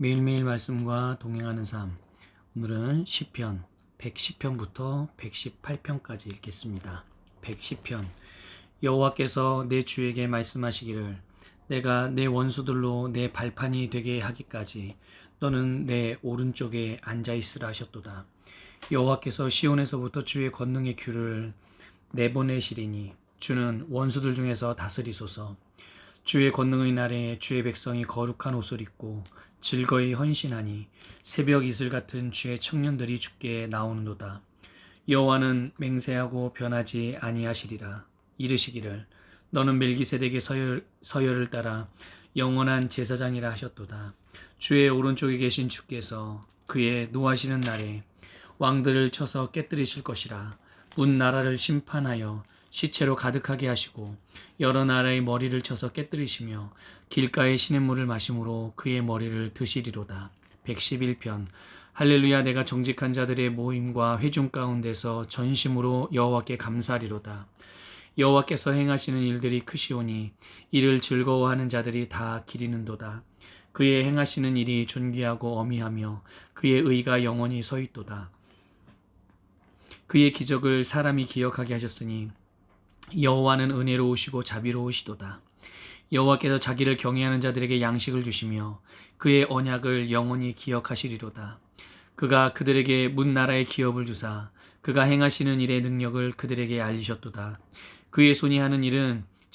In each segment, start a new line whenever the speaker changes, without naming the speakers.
매일매일 말씀과 동행하는 삶. 오늘은 시편 110편부터 118편까지 읽겠습니다. 110편. 여호와께서 내 주에게 말씀하시기를 내가 내 원수들로 내 발판이 되게 하기까지 너는 내 오른쪽에 앉아 있으라 하셨도다. 여호와께서 시온에서부터 주의 권능의 규를 내보내시리니 주는 원수들 중에서 다스리소서. 주의 권능의 날에 주의 백성이 거룩한 옷을 입고 즐거이 헌신하니 새벽 이슬 같은 주의 청년들이 주께 나오는도다. 여호와는 맹세하고 변하지 아니하시리라. 이르시기를 너는 멜기세덱의 서열, 서열을 따라 영원한 제사장이라 하셨도다. 주의 오른쪽에 계신 주께서 그의 노하시는 날에 왕들을 쳐서 깨뜨리실 것이라. 문 나라를 심판하여 시체로 가득하게 하시고 여러 나라의 머리를 쳐서 깨뜨리시며 길가의 시냇물을 마심으로 그의 머리를 드시리로다. 111편 할렐루야 내가 정직한 자들의 모임과 회중 가운데서 전심으로 여호와께 감사리로다. 여호와께서 행하시는 일들이 크시오니 이를 즐거워하는 자들이 다 기리는도다. 그의 행하시는 일이 존귀하고 어미하며 그의 의가 영원히 서 있도다. 그의 기적을 사람이 기억하게 하셨으니 여호와는 은혜로우시고 자비로우시도다. 여호와께서 자기를 경외하는 자들에게 양식을 주시며 그의 언약을 영원히 기억하시리로다. 그가 그들에게 문 나라의 기업을 주사 그가 행하시는 일의 능력을 그들에게 알리셨도다. 그의 손이 하는 일은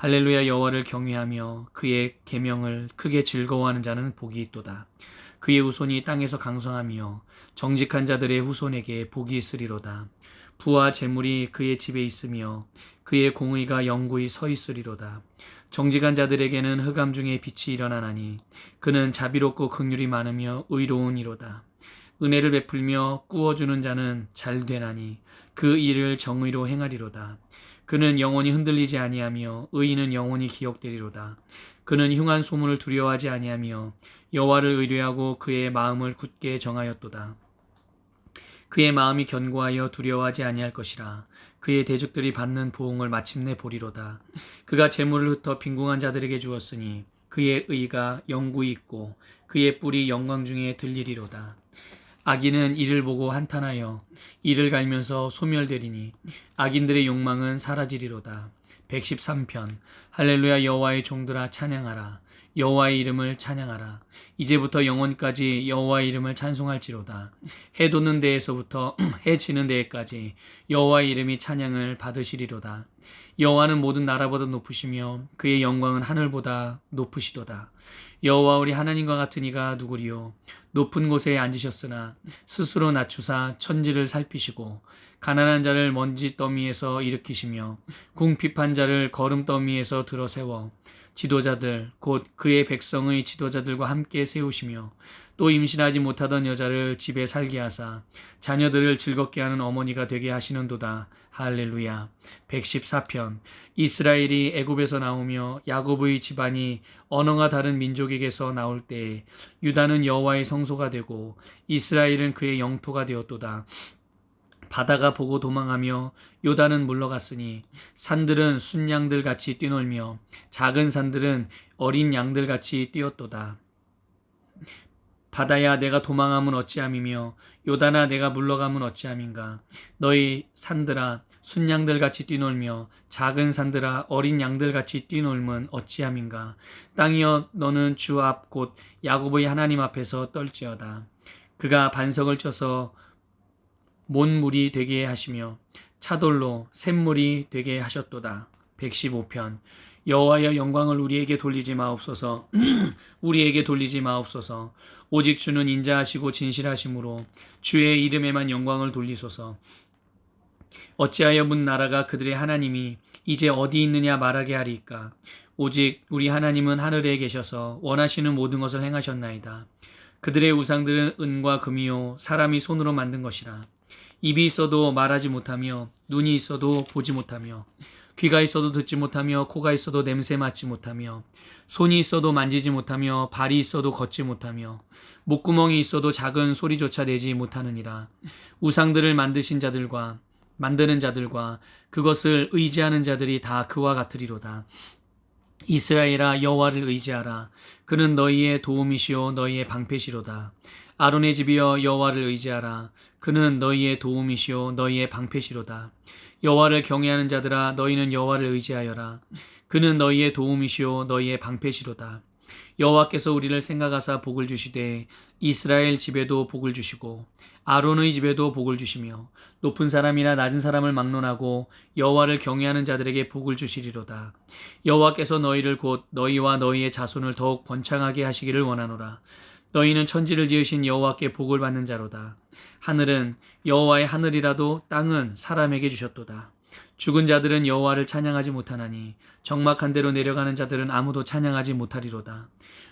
할렐루야 여호와를 경외하며 그의 계명을 크게 즐거워하는 자는 복이 있도다. 그의 후손이 땅에서 강성하며 정직한 자들의 후손에게 복이 있으리로다. 부와 재물이 그의 집에 있으며 그의 공의가 영구히 서 있으리로다. 정직한 자들에게는 흑암 중에 빛이 일어나나니 그는 자비롭고 극률이 많으며 의로운 이로다. 은혜를 베풀며 꾸어주는 자는 잘 되나니 그 일을 정의로 행하리로다. 그는 영원히 흔들리지 아니하며 의인은 영원히 기억되리로다. 그는 흉한 소문을 두려워하지 아니하며 여호와를 의뢰하고 그의 마음을 굳게 정하였도다. 그의 마음이 견고하여 두려워하지 아니할 것이라. 그의 대적들이 받는 보응을 마침내 보리로다. 그가 재물을 흩어 빈궁한 자들에게 주었으니 그의 의가 영구히 있고 그의 뿔이 영광 중에 들리리로다. 악인은 이를 보고 한탄하여 이를 갈면서 소멸되리니 악인들의 욕망은 사라지리로다. 113편 할렐루야 여호와의 종들아 찬양하라. 여호와의 이름을 찬양하라. 이제부터 영원까지 여호와의 이름을 찬송할지로다. 해 돋는 데에서부터 해 지는 데에까지 여호와의 이름이 찬양을 받으시리로다. 여호와는 모든 나라보다 높으시며 그의 영광은 하늘보다 높으시도다. 여호와 우리 하나님과 같은 이가 누구리요? 높은 곳에 앉으셨으나 스스로 낮추사 천지를 살피시고 가난한 자를 먼지 더미에서 일으키시며 궁핍한 자를 거름 더미에서 들어 세워 지도자들 곧 그의 백성의 지도자들과 함께 세우시며 또 임신하지 못하던 여자를 집에 살게 하사 자녀들을 즐겁게 하는 어머니가 되게 하시는도다. 할렐루야. 114편 이스라엘이 애굽에서 나오며 야곱의 집안이 언어가 다른 민족에게서 나올 때에 유다는 여호와의 성소가 되고 이스라엘은 그의 영토가 되었도다. 바다가 보고 도망하며 요단은 물러갔으니 산들은 순양들 같이 뛰놀며 작은 산들은 어린 양들 같이 뛰었도다. 바다야 내가 도망함은 어찌함이며 요단아 내가 물러감은 어찌함인가? 너희 산들아 순양들 같이 뛰놀며 작은 산들아 어린 양들 같이 뛰놀면 어찌함인가? 땅이여 너는 주 앞 곧 야곱의 하나님 앞에서 떨지어다. 그가 반석을 쳐서 몬물이 되게 하시며 차돌로 샘물이 되게 하셨도다. 115편. 여호와여 영광을 우리에게 돌리지 마옵소서. 우리에게 돌리지 마옵소서. 오직 주는 인자하시고 진실하심으로 주의 이름에만 영광을 돌리소서. 어찌하여 문 나라가 그들의 하나님이 이제 어디 있느냐 말하게 하리까? 오직 우리 하나님은 하늘에 계셔서 원하시는 모든 것을 행하셨나이다. 그들의 우상들은 은과 금이요 사람이 손으로 만든 것이라 입이 있어도 말하지 못하며 눈이 있어도 보지 못하며 귀가 있어도 듣지 못하며 코가 있어도 냄새 맡지 못하며 손이 있어도 만지지 못하며 발이 있어도 걷지 못하며 목구멍이 있어도 작은 소리조차 내지 못하느니라. 우상들을 만드신 자들과 만드는 자들과 그것을 의지하는 자들이 다 그와 같으리로다. 이스라엘아 여호와를 의지하라. 그는 너희의 도움이시요 너희의 방패시로다 아론의 집이여 여호와를 의지하라. 그는 너희의 도움이시요 너희의 방패시로다. 여호와를 경외하는 자들아 너희는 여호와를 의지하여라. 그는 너희의 도움이시요 너희의 방패시로다. 여호와께서 우리를 생각하사 복을 주시되 이스라엘 집에도 복을 주시고 아론의 집에도 복을 주시며 높은 사람이나 낮은 사람을 막론하고 여호와를 경외하는 자들에게 복을 주시리로다. 여호와께서 너희를 곧 너희와 너희의 자손을 더욱 번창하게 하시기를 원하노라 너희는 천지를 지으신 여호와께 복을 받는 자로다 하늘은 여호와의 하늘이라도 땅은 사람에게 주셨도다 죽은 자들은 여호와를 찬양하지 못하나니 적막한 대로 내려가는 자들은 아무도 찬양하지 못하리로다.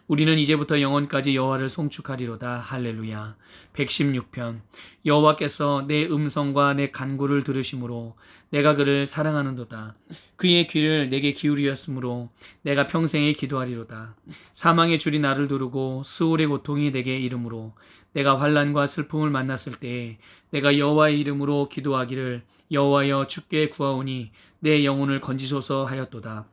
우리는 이제부터 영원까지 여호와를 송축하리로다. 할렐루야. 116편 여호와께서 내 음성과 내 간구를 들으심으로 내가 그를 사랑하는도다. 그의 귀를 내게 기울이었으므로 내가 평생에 기도하리로다. 사망의 줄이 나를 두르고 수월의 고통이 내게 이름으로 내가 환란과 슬픔을 만났을 때에 내가 여호와의 이름으로 기도하기를 여호와여 주께 구하오니 내 영혼을 건지소서 하였도다.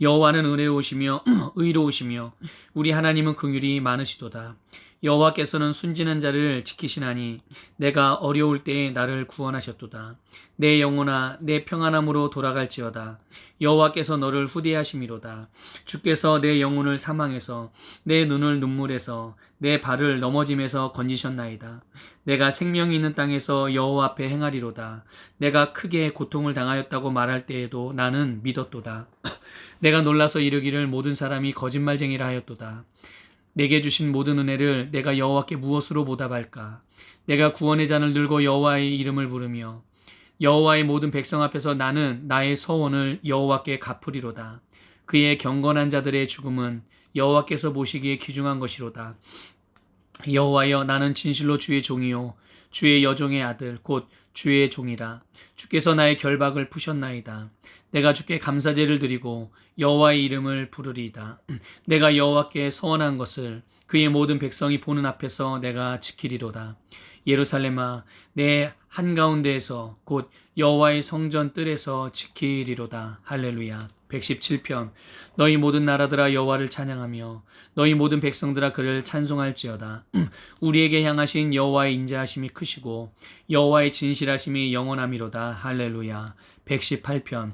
여호와는 은혜로우시며 의로우시며 우리 하나님은 긍휼이 많으시도다. 여호와께서는 순진한 자를 지키시나니 내가 어려울 때에 나를 구원하셨도다. 내 영혼아 내 평안함으로 돌아갈지어다. 여호와께서 너를 후대하심이로다. 주께서 내 영혼을 사망해서 내 눈을 눈물에서 내 발을 넘어짐에서 건지셨나이다. 내가 생명이 있는 땅에서 여호와 앞에 행하리로다. 내가 크게 고통을 당하였다고 말할 때에도 나는 믿었도다. 내가 놀라서 이르기를 모든 사람이 거짓말쟁이라 하였도다. 내게 주신 모든 은혜를 내가 여호와께 무엇으로 보답할까? 내가 구원의 잔을 들고 여호와의 이름을 부르며 여호와의 모든 백성 앞에서 나는 나의 서원을 여호와께 갚으리로다. 그의 경건한 자들의 죽음은 여호와께서 보시기에 귀중한 것이로다. 여호와여 나는 진실로 주의 종이요 주의 여종의 아들 곧 주의 종이라 주께서 나의 결박을 푸셨나이다. 내가 주께 감사제를 드리고 여호와의 이름을 부르리이다. 내가 여호와께 서원한 것을 그의 모든 백성이 보는 앞에서 내가 지키리로다. 예루살렘아 내 한가운데에서 곧 여호와의 성전 뜰에서 지키리로다. 할렐루야. 117편 너희 모든 나라들아 여호와를 찬양하며 너희 모든 백성들아 그를 찬송할지어다. 우리에게 향하신 여호와의 인자하심이 크시고 여호와의 진실하심이 영원함이로다. 할렐루야. 118편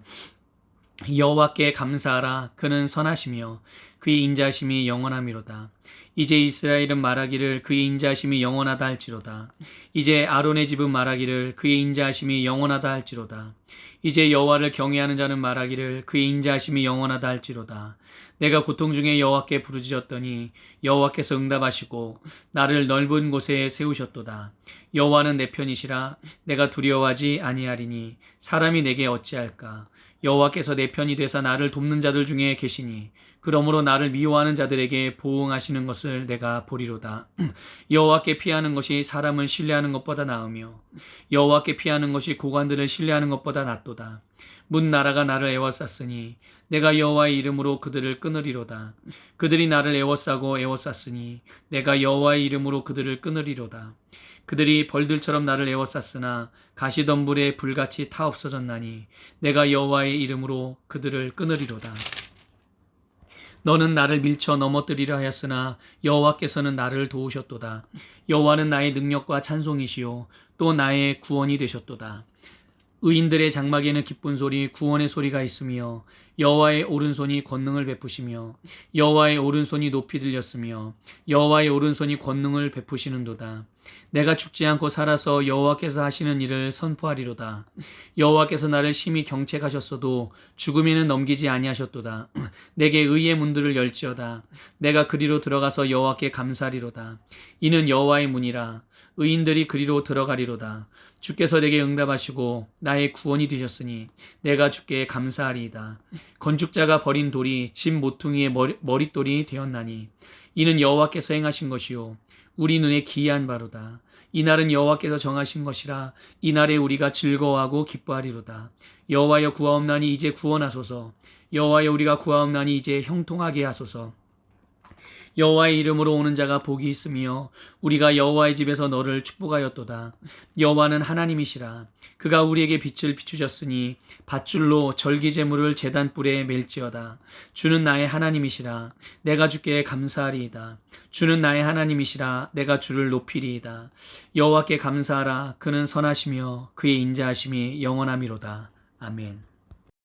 여호와께 감사하라 그는 선하시며 그의 인자하심이 영원함이로다. 이제 이스라엘은 말하기를 그의 인자하심이 영원하다 할지로다. 이제 아론의 집은 말하기를 그의 인자하심이 영원하다 할지로다. 이제 여호와를 경외하는 자는 말하기를 그의 인자하심이 영원하다 할지로다. 내가 고통 중에 여호와께 부르짖었더니 여호와께서 응답하시고 나를 넓은 곳에 세우셨도다. 여호와는 내 편이시라 내가 두려워하지 아니하리니 사람이 내게 어찌할까? 여호와께서 내 편이 되사 나를 돕는 자들 중에 계시니 그러므로 나를 미워하는 자들에게 보응하시는 것을 내가 보리로다. 여호와께 피하는 것이 사람을 신뢰하는 것보다 나으며 여호와께 피하는 것이 고관들을 신뢰하는 것보다 낫도다. 문 나라가 나를 애워쌌으니 내가 여호와의 이름으로 그들을 끊으리로다. 그들이 나를 애워싸고 애워쌌으니 내가 여호와의 이름으로 그들을 끊으리로다. 그들이 벌들처럼 나를 에워쌌으나 가시덤불에 불같이 타 없어졌나니 내가 여호와의 이름으로 그들을 끊으리로다. 너는 나를 밀쳐 넘어뜨리려 하였으나 여호와께서는 나를 도우셨도다. 여호와는 나의 능력과 찬송이시요 또 나의 구원이 되셨도다. 의인들의 장막에는 기쁜 소리, 구원의 소리가 있으며 여호와의 오른손이 권능을 베푸시며 여호와의 오른손이 높이 들렸으며 여호와의 오른손이 권능을 베푸시는도다. 내가 죽지 않고 살아서 여호와께서 하시는 일을 선포하리로다. 여호와께서 나를 심히 경책하셨어도 죽음에는 넘기지 아니하셨도다. 내게 의의 문들을 열지어다. 내가 그리로 들어가서 여호와께 감사하리로다. 이는 여호와의 문이라. 의인들이 그리로 들어가리로다. 주께서 내게 응답하시고 나의 구원이 되셨으니 내가 주께 감사하리이다. 건축자가 버린 돌이 집 모퉁이의 머리, 머릿돌이 되었나니 이는 여호와께서 행하신 것이요 우리 눈에 기이한 바로다. 이날은 여호와께서 정하신 것이라 이날에 우리가 즐거워하고 기뻐하리로다. 여호와여 구하옵나니 이제 구원하소서. 여호와여 우리가 구하옵나니 이제 형통하게 하소서. 여호와의 이름으로 오는 자가 복이 있으며 우리가 여호와의 집에서 너를 축복하였도다. 여호와는 하나님이시라. 그가 우리에게 빛을 비추셨으니 밧줄로 절기 제물을 제단 뿔에 멜지어다. 주는 나의 하나님이시라. 내가 주께 감사하리이다. 주는 나의 하나님이시라. 내가 주를 높이리이다. 여호와께 감사하라. 그는 선하시며 그의 인자하심이 영원함이로다. 아멘.